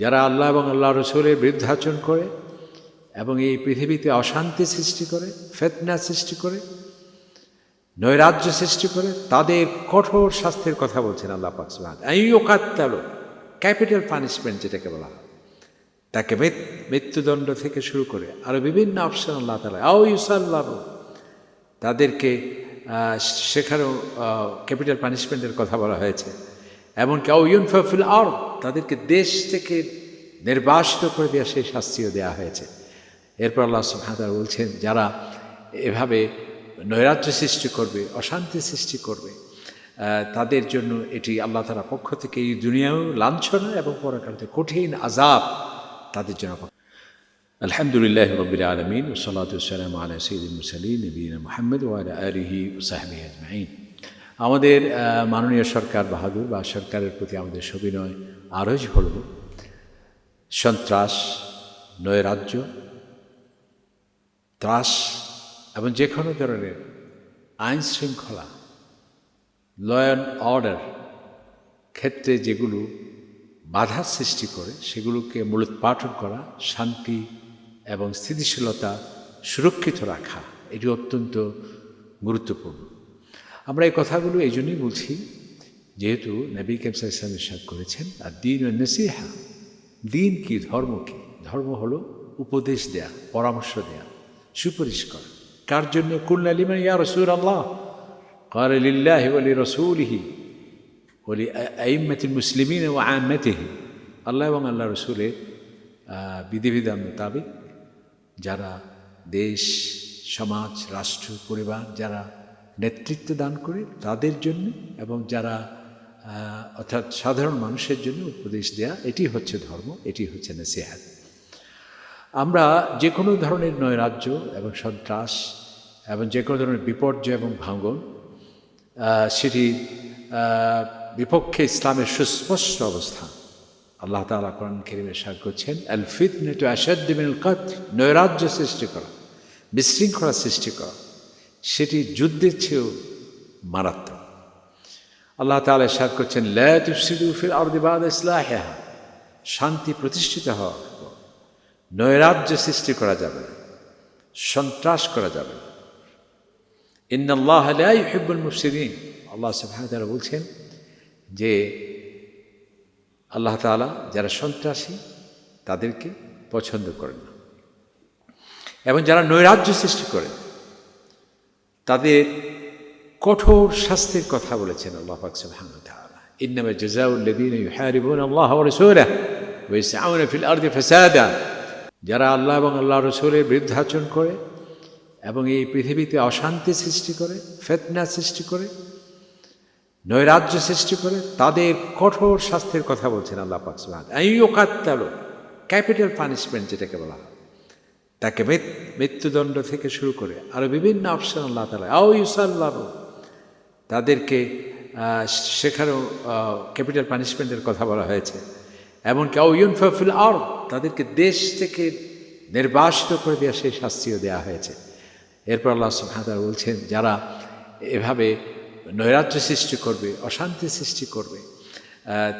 যারা আল্লাহ এবং আল্লাহ রসুলের বৃদ্ধাচরণ করে এবং এই পৃথিবীতে অশান্তি সৃষ্টি করে, ফেতনা সৃষ্টি করে, নৈরাজ্য সৃষ্টি করে, তাদের কঠোর শাস্তির কথা বলছেন আল্লাহ পাকসুলাদ এই ওকাত্তালো ক্যাপিটাল পানিশমেন্ট যেটাকে বলা হয়, তাকে মৃত্যুদণ্ড থেকে শুরু করে আরও বিভিন্ন অপশন আল্লাহ তালা আও ইউসাল্লাহ তাদেরকে সেখানেও ক্যাপিটাল পানিশমেন্টের কথা বলা হয়েছে। এমনকি আও ইউনফাফিল আর তাদেরকে দেশ থেকে নির্বাসিত করে দেওয়া সেই শাস্তিও দেওয়া হয়েছে এরপর আল্লাহ সুবহানাহু বলছেন, যারা এভাবে নৈরাজ্য সৃষ্টি করবে, অশান্তি সৃষ্টি করবে তাদের জন্য এটি আল্লাহ তালা পক্ষ থেকে এই দুনিয়াও লাঞ্ছনা এবং পরকালতে কঠিন আজাব তাদের জন্য। আলহামদুলিল্লাহ রবিল আলমিন ওসলাতাম আলা সঈদ মুসালিন নবীন মোহাম্মদ ওয়ালা আলিহি ওসাহাবি আজমাইন আমাদের মাননীয় সরকার বাহাদুর বা সরকারের প্রতি আমাদের সবিনয় আরজ হল, সন্ত্রাস, নৈরাজ্য, ত্রাস এবং যে কোনো ধরনের আইন শৃঙ্খলা ল অ্যান্ড অর্ডার ক্ষেত্রে যেগুলো বাধা সৃষ্টি করে, সেগুলোকে মূলত মূলোৎপাটন করা, শান্তি এবং স্থিতিশীলতা সুরক্ষিত রাখা, এটি অত্যন্ত গুরুত্বপূর্ণ। আমরা এই কথাগুলো এই জন্যই বলছি যেহেতু নবী কেমসা ইসলাম ইসাদ করেছেন আর দিন ও নসিহা দিন কি ধর্ম কি ধর্ম হলো উপদেশ দেয়া পরামর্শ দেয়া সুপারিশ করা কার জন্য কুল্লালিমা ইয়া রসুল আল্লাহ قال لله ولرسوله ولأئمة المسلمين وعامتهم আল্লাহ এবং আল্লাহ রসুলের আহ, বিধিবিধান মোতাবেক যারা দেশ সমাজ রাষ্ট্র পরিবার যারা নেতৃত্ব দান করে তাদের জন্য এবং যারা অর্থাৎ সাধারণ মানুষের জন্য উপদেশ দেয়া, এটি হচ্ছে ধর্ম, এটি হচ্ছে নসিহাত। আমরা যে কোনো ধরনের নৈরাজ্য এবং সন্ত্রাস এবং যে কোনো ধরনের বিপর্যয় এবং ভাঙ্গন সেটি বিপক্ষে ইসলামের সুস্পষ্ট অবস্থান। আল্লাহ তালা কোরআন কেরিমের সার করছেন আল ফিতনে টু কাত নৈরাজ্য সৃষ্টি করা, বিশৃঙ্খলা সৃষ্টি করা। সেটি যুদ্ধের চেয়েও মারাত্মক। আল্লাহ তালা সার করছেন ল্যাফিল আর্দিবাদ ইসলাহা শান্তি প্রতিষ্ঠিত হওয়ার পর নৈরাজ্য সৃষ্টি করা যাবে, সন্ত্রাস করা যাবে। না ইন্নাল্লাহ লা ইউহিব্বুল মুফসিদিন। আল্লাহ তাআলা বলছেন যে, আল্লাহ তাআলা যারা সন্ত্রাসী, তাদেরকে পছন্দ করেন না। এবং যারা নৈরাজ্য সৃষ্টি করে তাদের কঠোর শাস্তির কথা বলেছেন আল্লাহ সুবহানাহু যারা আল্লাহ এবং আল্লাহ রসুলের বৃদ্ধাচরণ করে এবং এই পৃথিবীতে অশান্তি সৃষ্টি করে, ফেতনা সৃষ্টি করে, নৈরাজ্য সৃষ্টি করে, তাদের কঠোর শাস্তির কথা বলছেন আল্লাহ পাক সুবহানাহু এই ওকাত্তালো ক্যাপিটাল পানিশমেন্ট যেটাকে বলা হয়। তাকে মৃত- মৃত্যুদণ্ড থেকে শুরু করে আরও বিভিন্ন অপশন আল্লাহ তালা আও ইউসাল্লাহ তাদেরকে সেখানেও ক্যাপিটাল পানিশমেন্টের কথা বলা হয়েছে। এমনকি আও ইউনফাফিল আর তাদেরকে দেশ থেকে নির্বাসিত করে দেওয়া সেই শাস্তিও দেওয়া হয়েছে। এরপর আল্লাহ সুবহানাহু বলছেন, যারা এভাবে নৈরাজ্য সৃষ্টি করবে, অশান্তি সৃষ্টি করবে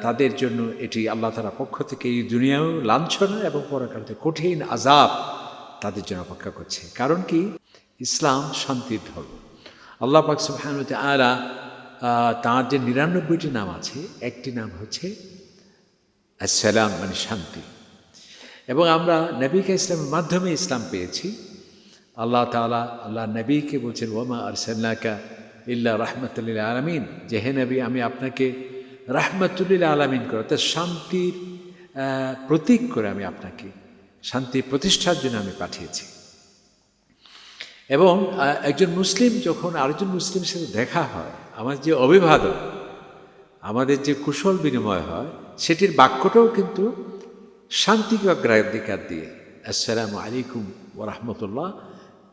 তাদের জন্য এটি আল্লাহ তালা পক্ষ থেকে এই দুনিয়াও লাঞ্ছনা এবং পরকালতে কঠিন আজাব তাদের জন্য অপেক্ষা করছে। কারণ কি? ইসলাম শান্তির ধর্ম। আল্লাহ পাক সুবহানাহু ওয়া তাআলা তাঁর যে নিরানব্বইটি নাম আছে, একটি নাম হচ্ছে আসসালাম মানে শান্তি। এবং আমরা নবীকে ইসলামের মাধ্যমে ইসলাম পেয়েছি। আল্লাহ তাআলা, আল্লাহ নবীকে বলছেন ওমা আরসাল্লাকা ইল্লা রাহমাতুল্লিল আলামিন। যে হে নবী, আমি আপনাকে রাহমাতুল্লিল আলামিন করে, অর্থাৎ শান্তির প্রতীক করে আমি আপনাকে শান্তি প্রতিষ্ঠার জন্য আমি পাঠিয়েছি। এবং একজন মুসলিম যখন আরেকজন মুসলিমের সাথে দেখা হয় আমার যে অভিবাদন আমাদের যে কুশল বিনিময় হয় সেটির বাক্যটাও কিন্তু শান্তিকে অগ্রাধিকার দিয়ে আসসালামু আলাইকুম ওরহমতুল্লাহ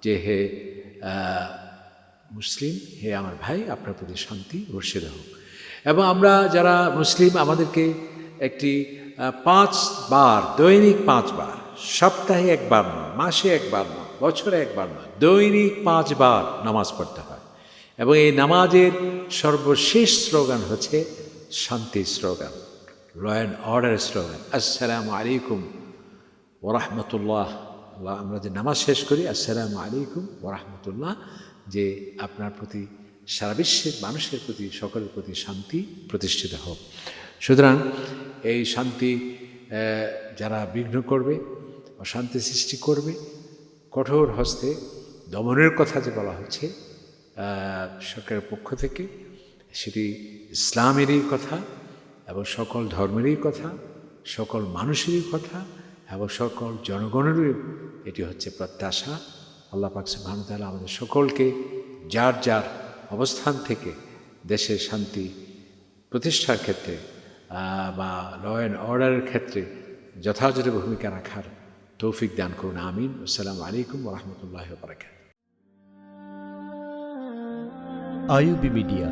যে হে মুসলিম হে আমার ভাই আপনার প্রতি শান্তি বর্ষিত হোক। এবং আমরা যারা মুসলিম আমাদেরকে একটি আহ, পাঁচবার দৈনিক পাঁচবার সপ্তাহে একবার নয় মাসে একবার নয় বছরে একবার নয় দৈনিক পাঁচবার নামাজ পড়তে হয়। এবং এই নামাজের সর্বশেষ স্লোগান হচ্ছে শান্তির স্লোগান, ল অ্যান্ড অর্ডারের স্লোগান। আসসালামু আলাইকুম ওরহমতুল্লাহ আমরা যে নামাজ শেষ করি, আসসালামু আলাইকুম ওরহমতুল্লাহ যে আপনার প্রতি, সারা বিশ্বের মানুষের প্রতি, সকলের প্রতি শান্তি প্রতিষ্ঠিত হোক। সুতরাং এই শান্তি যারা বিঘ্ন করবে অশান্তি সৃষ্টি করবে। কঠোর হস্তে দমনের কথা যে বলা হচ্ছে সরকারের পক্ষ থেকে, সেটি ইসলামেরই কথা এবং সকল ধর্মেরই কথা, সকল মানুষেরই কথা এবং সকল জনগণেরই এটি হচ্ছে প্রত্যাশা। আল্লাহ পাক সুবহানাহু আমাদের সকলকে যার যার অবস্থান থেকে দেশের শান্তি প্রতিষ্ঠার ক্ষেত্রে বা ল অ্যান্ড অর্ডারের ক্ষেত্রে যথাযথ ভূমিকা রাখার তৌফিক দান করুন আমিন আসসালামু আলাইকুম রহমতুল্লাহ বারাকাত আইউবি মিডিয়া